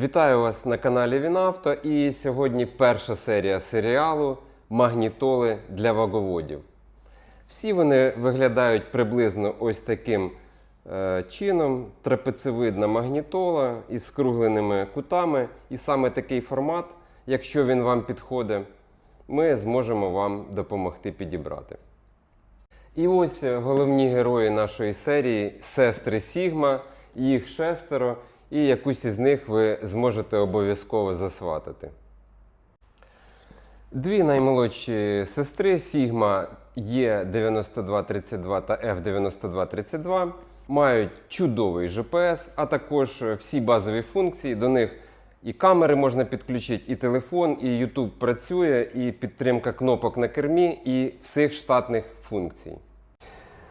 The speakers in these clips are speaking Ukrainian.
Вітаю вас на каналі Вінавто і сьогодні перша серія серіалу Магнітоли для ваговодів. Всі вони виглядають приблизно ось таким е, чином: трапецевидна магнітола із скругленими кутами. І саме такий формат, якщо він вам підходить, ми зможемо вам допомогти підібрати. І ось е, головні герої нашої серії сестри Сігма, їх шестеро, і якусь із них ви зможете обов'язково засватати. Дві наймолодші сестри Сігма Є9232 та F9232 мають чудовий GPS, а також всі базові функції. До них і камери можна підключити, і телефон, і YouTube працює, і підтримка кнопок на кермі, і всіх штатних функцій.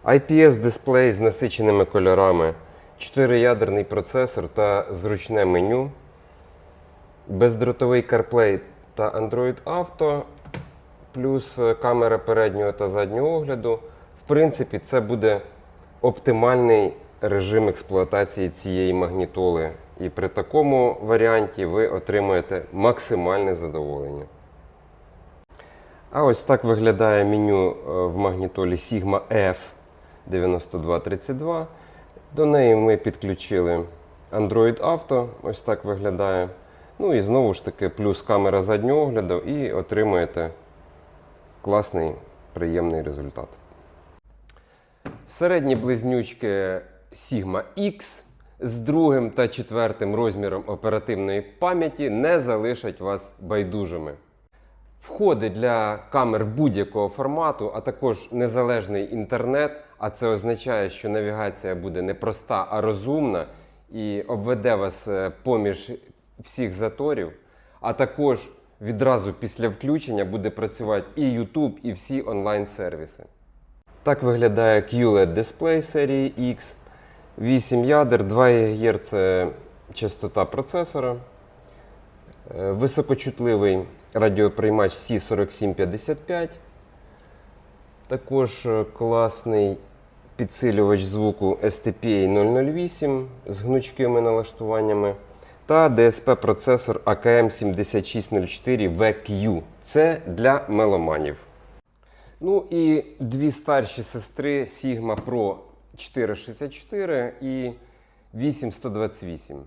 IPS-дисплей з насиченими кольорами, 4-ядерний процесор та зручне меню, бездротовий CarPlay та Android Auto, плюс е, камера переднього та заднього огляду. В принципі, це буде оптимальний режим експлуатації цієї магнітоли. І при такому варіанті ви отримаєте максимальне задоволення. А ось так виглядає меню е, в магнітолі Sigma F9232. До неї ми підключили Android Auto, ось так виглядає. Ну і знову ж таки, плюс камера заднього огляду, і отримуєте класний, приємний результат. Середні близнючки Sigma X з другим та четвертим розміром оперативної пам'яті не залишать вас байдужими. Входи для камер будь-якого формату, а також незалежний інтернет. А це означає, що навігація буде не проста, а розумна і обведе вас е, поміж всіх заторів. А також відразу після включення буде працювати і YouTube, і всі онлайн-сервіси. Так виглядає QLED дисплей серії X. 8 ядер, 2 ГГц частота процесора. Е, Високочутливий радіоприймач C4755. Також е, класний підсилювач звуку STPA 008 з гнучкими налаштуваннями. Та DSP-процесор AKM7604 VQ. Це для меломанів. Ну і дві старші сестри Sigma Pro 464 і 8128.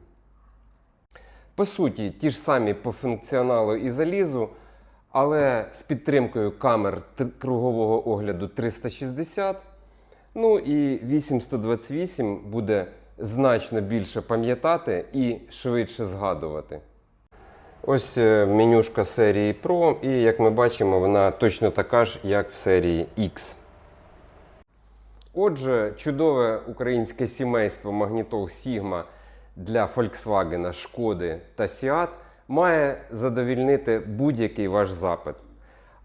По суті, ті ж самі по функціоналу і залізу, але з підтримкою камер кругового огляду 360. Ну і 8128 буде значно більше пам'ятати і швидше згадувати. Ось е, менюшка серії Pro, і як ми бачимо, вона точно така ж, як в серії X. Отже, чудове українське сімейство магнітол Sigma для Volkswagen, Шкоди та Seat має задовільнити будь-який ваш запит.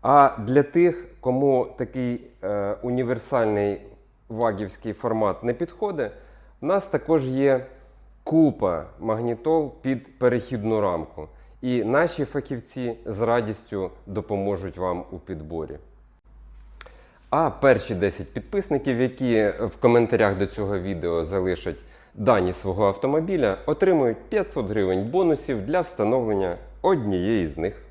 А для тих, кому такий е, універсальний вагівський формат не підходить, у нас також є купа магнітол під перехідну рамку. І наші фахівці з радістю допоможуть вам у підборі. А перші 10 підписників, які в коментарях до цього відео залишать дані свого автомобіля, отримують 500 гривень бонусів для встановлення однієї з них.